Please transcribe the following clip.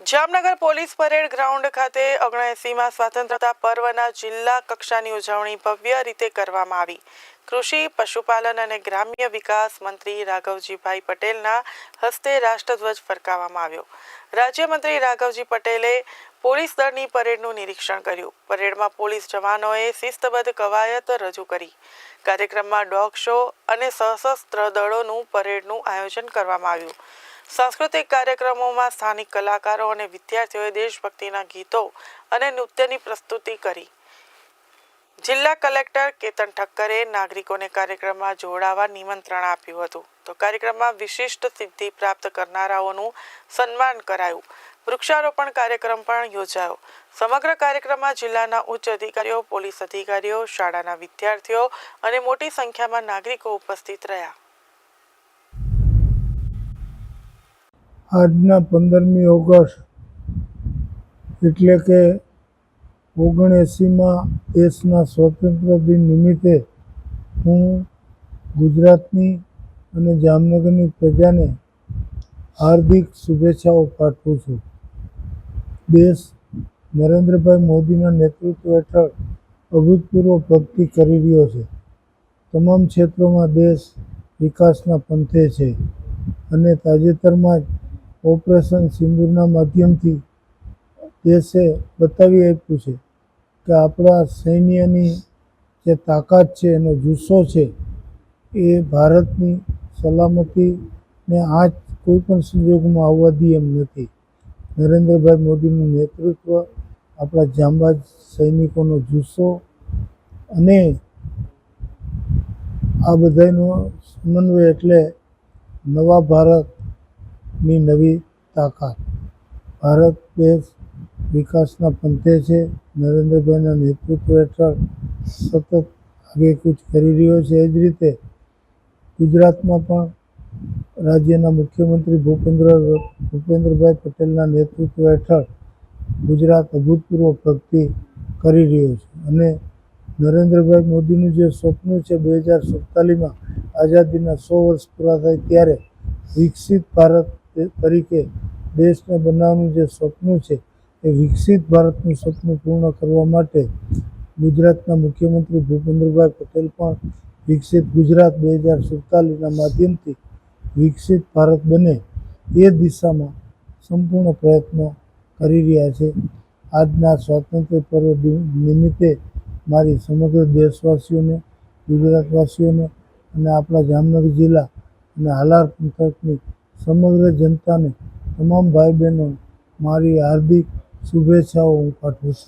Jamnagar police parade ground ખાતે ઓગણએંસીમાં સ્વતંત્રતા પર્વના જિલ્લા કક્ષાની ઉજવણી ભવ્ય રીતે કરવામાં આવી. કૃષિ, પશુપાલન અને ગ્રામ્ય વિકાસ મંત્રી રાઘવજીભાઈ પટેલના હસ્તે રાષ્ટ્રધ્વજ ફરકાવવામાં આવ્યો. રાજ્યમંત્રી રાઘવજી પટેલે પોલીસ દળની પરેડનું નિરીક્ષણ કર્યું. પરેડમાં પોલીસ જવાનોએ શિસ્તબદ્ધ કવાયત રજૂ કરી. કાર્યક્રમમાં ડોગ શો અને સશસ્ત્ર દળોનું પરેડનું આયોજન કરવામાં આવ્યું. સાંસ્કૃતિક કાર્યક્રમોમાં સ્થાનિક કલાકારો અને વિદ્યાર્થીઓએ દેશભક્તિના ગીતો અને નૃત્યની પ્રસ્તુતિ કરી. જિલ્લા કલેક્ટર કેતન ઠક્કરે નાગરિકોને કાર્યક્રમમાં જોડાવા નિમંત્રણ આપ્યું હતું. તો કાર્યક્રમમાં વિશિષ્ટ સિદ્ધિ પ્રાપ્ત કરનારાઓનું સન્માન કરાયું. વૃક્ષારોપણ કાર્યક્રમ પણ યોજાયો. સમગ્ર કાર્યક્રમમાં જિલ્લાના ઉચ્ચ અધિકારીઓ, પોલીસ અધિકારીઓ, શાળાના વિદ્યાર્થીઓ અને મોટી સંખ્યામાં નાગરિકો ઉપસ્થિત રહ્યા. આજના પંદરમી ઓગસ્ટ એટલે કે ઓગણએંસીમાં દેશના સ્વતંત્ર દિન નિમિત્તે હું ગુજરાતની અને જામનગરની પ્રજાને હાર્દિક શુભેચ્છાઓ પાઠવું છું. દેશ નરેન્દ્રભાઈ મોદીના નેતૃત્વ હેઠળ અભૂતપૂર્વ પ્રગતિ કરી રહ્યો છે. તમામ ક્ષેત્રોમાં દેશ વિકાસના પંથે છે અને તાજેતરમાં જ ઓપરેશન સિંદૂરના માધ્યમથી દેશે બતાવી આપ્યું છે કે આપણા સૈન્યની જે તાકાત છે, એનો જુસ્સો છે, એ ભારતની સલામતીને આજ કોઈ પણ સંજોગોમાં આવવા દે એમ નથી. નરેન્દ્રભાઈ મોદીનું નેતૃત્વ આપણા જાંબાજ સૈનિકોનો જુસ્સો અને આ બધાયનો સમન્વય એટલે નવા ભારતની નવી તાકાત. ભારત દેશ વિકાસના પંથે છે. નરેન્દ્રભાઈના નેતૃત્વ હેઠળ સતત આગેકૂચ કરી રહ્યો છે. એ જ રીતે ગુજરાતમાં પણ રાજ્યના મુખ્યમંત્રી ભૂપેન્દ્ર, ભૂપેન્દ્રભાઈ પટેલના નેતૃત્વ હેઠળ ગુજરાત અભૂતપૂર્વ પ્રગતિ કરી રહ્યો છે. અને નરેન્દ્રભાઈ મોદીનું જે સ્વપ્ન છે બે હજાર સુડતાલીસમાં આઝાદીના સો વર્ષ પૂરા થાય ત્યારે વિકસિત ભારત તરીકે દેશને બનાવવાનું જે સપનું છે, એ વિકસિત ભારતનું સપનું પૂર્ણ કરવા માટે ગુજરાતના મુખ્યમંત્રી ભૂપેન્દ્રભાઈ પટેલ પણ વિકસિત ગુજરાત બે હજાર સુડતાલીસના માધ્યમથી વિકસિત ભારત બને એ દિશામાં સંપૂર્ણ પ્રયત્નો કરી રહ્યા છે. આજના સ્વાતંત્ર્ય પર્વ નિમિત્તે મારી સમગ્ર દેશવાસીઓને, ગુજરાતવાસીઓને અને આપણા જામનગર જિલ્લા અને હાલાર પંથકની સમગ્ર જનતાને તમામ ભાઈ બહેનો મારી હાર્દિક શુભેચ્છાઓ હું પાઠવું છું.